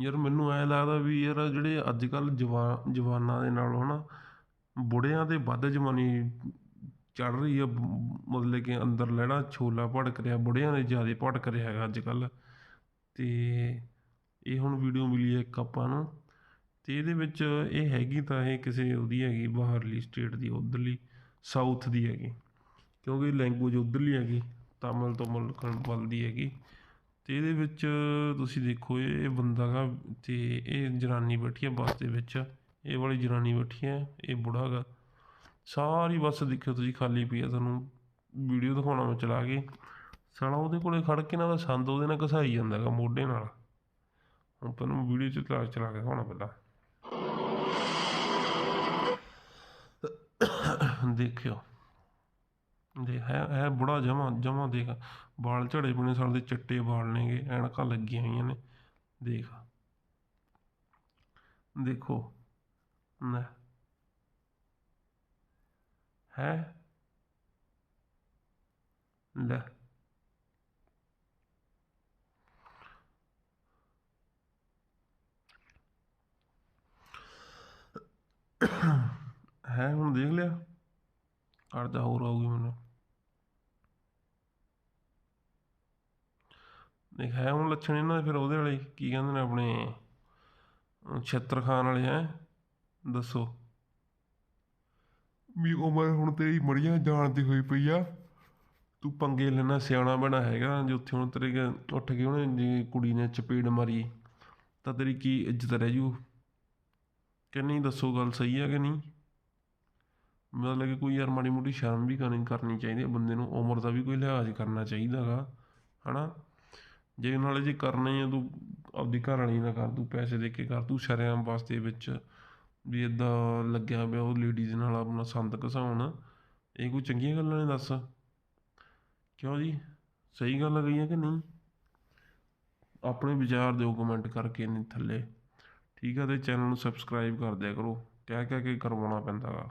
ਯਾਰ ਮੈਨੂੰ ਐਂ ਲੱਗਦਾ ਵੀ ਯਾਰ ਜਿਹੜੇ ਅੱਜ ਕੱਲ੍ਹ ਜਵਾ ਜਵਾਨਾਂ ਦੇ ਨਾਲੋਂ ਨਾ ਬੁੜਿਆਂ ਦੇ ਵੱਧ ਜਵਾਨੀ ਚੜ੍ਹ ਰਹੀ ਆ, ਬ- ਮਤਲਬ ਕਿ ਅੰਦਰ ਲਹਿਣਾ ਛੋਲਾ ਭੜਕ ਰਿਹਾ, ਬੁੜਿਆਂ ਦੇ ਜ਼ਿਆਦਾ ਭੜਕ ਰਿਹਾ ਹੈਗਾ ਅੱਜ ਕੱਲ੍ਹ ਅਤੇ ਇਹ ਹੁਣ ਵੀਡੀਓ ਮਿਲੀ ਹੈ ਇੱਕ ਆਪਾਂ ਨੂੰ ਅਤੇ ਇਹਦੇ ਵਿੱਚ ਇਹ ਹੈਗੀ ਤਾਂ ਇਹ ਕਿਸੇ ਉਹਦੀ ਹੈਗੀ, ਬਾਹਰਲੀ ਸਟੇਟ ਦੀ, ਉੱਧਰਲੀ ਸਾਊਥ ਦੀ ਹੈਗੀ। ਕਿਉਂਕਿ ਲੈਂਗੁਏਜ ਉੱਧਰਲੀ ਹੈਗੀ ਤਾਮਿਲ ਤੋਂ ਮੁਲਕ ਵੱਲ ਦੀ ਹੈਗੀ। ਅਤੇ ਇਹਦੇ ਵਿੱਚ ਤੁਸੀਂ ਦੇਖੋ, ਇਹ ਬੰਦਾ ਗਾ ਅਤੇ ਇਹ ਜਨਾਨੀ ਬੈਠੀ ਹੈ ਬੱਸ ਦੇ ਵਿੱਚ। ਇਹ ਵਾਲੀ ਜਨਾਨੀ ਬੈਠੀ ਹੈ ਇਹ ਬੁੜਾ ਗਾ ਸਾਰੀ ਬੱਸ ਦੇਖਿਓ ਤੁਸੀਂ, ਖਾਲੀ ਪਈ ਹੈ ਤੁਹਾਨੂੰ ਵੀਡੀਓ ਦਿਖਾਉਣਾ ਮੈਂ ਚਲਾ ਕੇ। ਸਾਲਾ ਉਹਦੇ ਕੋਲੇ ਖੜ ਕੇ ਨਾ ਦਾ ਸੰਦ ਉਹਦੇ ਨਾਲ ਘਸਾਈ ਜਾਂਦਾ ਗਾ ਮੋਢੇ ਨਾਲ। ਹੁਣ ਤੁਹਾਨੂੰ ਵੀਡੀਓ ਚ ਚਲਾ ਚਲਾ ਕੇ ਦਿਖਾਉਣਾ ਪਹਿਲਾਂ। ਦੇਖਿਓ। ਦੇ ਹੈ ਹੈ ਬੁੜਾ ਜਮਾ ਜਮਾ ਦੇਖ। ਵਾਲ ਝੜੇ ਪਏ ਨੇ ਸਾਲ ਦੇ ਚਿੱਟੇ ਵਾਲ ਨੇਗੇ, ਐਨਕਾਂ ਲੱਗੀਆਂ ਹੋਈਆਂ ਨੇ। ਦੇਖ। ਦੇਖੋ। ਨਾ ਹੈ। ਲੈ। ਹੈ, ਹੁਣ ਦੇਖ ਲਿਆ। ਅੜਦਾ ਹੋਰ ਆਊਗੀ ਮੈਨੂੰ। ਦੇਖ ਹੈ ਹੁਣ ਲੱਛਣ ਇਹਨਾਂ ਦੇ ਫਿਰ ਉਹਦੇ ਵਾਲੇ ਕੀ ਕਹਿੰਦੇ ਨੇ ਆਪਣੇ ਛਿੱਤਰ ਖਾਨ ਵਾਲੇ ਹੈ ਦੱਸੋ। ਵੀ ਉਮਰ ਹੁਣ ਤੇਰੀ ਮੜੀਆਂ ਜਾਣ ਦੀ ਹੋਈ ਪਈ ਆ। ਤੂੰ ਪੰਗੇ ਲੈਣਾ ਸਿਆਣਾ ਬਣਾ ਹੈਗਾ ਜੇ ਉੱਥੇ ਹੁਣ ਤੇਰੇ ਉੱਠ ਕੇ ਉਹਨੇ ਜੇ ਕੁੜੀ ਨੇ ਚਪੇੜ ਮਾਰੀ ਤਾਂ ਤੇਰੀ ਕੀ ਇੱਜ਼ਤ ਰਹਿ ਜੂ? ਕਿ ਨਹੀਂ ਦੱਸੋ ਗੱਲ ਸਹੀ ਹੈ ਕਿ ਨਹੀਂ? ਮਤਲਬ ਕਿ ਕੋਈ ਯਾਰ ਮਾੜੀ ਮੋਟੀ ਸ਼ਰਮ ਵੀ ਕਰਨੀ ਕਰਨੀ ਚਾਹੀਦੀ ਹੈ ਬੰਦੇ ਨੂੰ ਉਮਰ ਦਾ ਵੀ ਕੋਈ ਲਿਹਾਜ਼ ਕਰਨਾ ਚਾਹੀਦਾ ਗਾ ਹਨਾ? ਜੇ ਨਾਲੇ ਜੇ ਕਰਨਾ ਹੀ ਆ, ਤੂੰ ਆਪਦੀ ਘਰ ਵਾਲੀ ਨਾਲ ਕਰ, ਤੂੰ ਪੈਸੇ ਦੇ ਕੇ ਕਰ, ਤੂੰ ਸ਼ਰੇਆਮ ਵਾਸਤੇ ਵਿੱਚ ਵੀ ਇਦਾਂ ਲੱਗਿਆ ਪਿਆ, ਉਹ ਲੇਡੀਜ਼ ਨਾਲ ਆਪਣਾ ਸੰਦ ਘਸਾਉਣ। ਇਹ ਕੋਈ ਚੰਗੀਆਂ ਗੱਲਾਂ ਨੇ ਦੱਸ? ਕਿਉਂ ਜੀ? ਸਹੀ ਗੱਲ ਕਹੀ ਹੈ ਕਿ ਨਹੀਂ? ਆਪਣੇ ਵਿਚਾਰ ਦਿਓ ਕਮੈਂਟ ਕਰਕੇ ਨਹੀਂ ਥੱਲੇ। ਠੀਕ ਆ, ਤੇ ਚੈਨਲ ਨੂੰ ਸਬਸਕ੍ਰਾਈਬ ਕਰ ਦਿਆ ਕਰੋ। ਕਹਿ ਕਹਿ ਕੇ ਕਰਵਾਉਣਾ ਪੈਂਦਾ ਗਾ।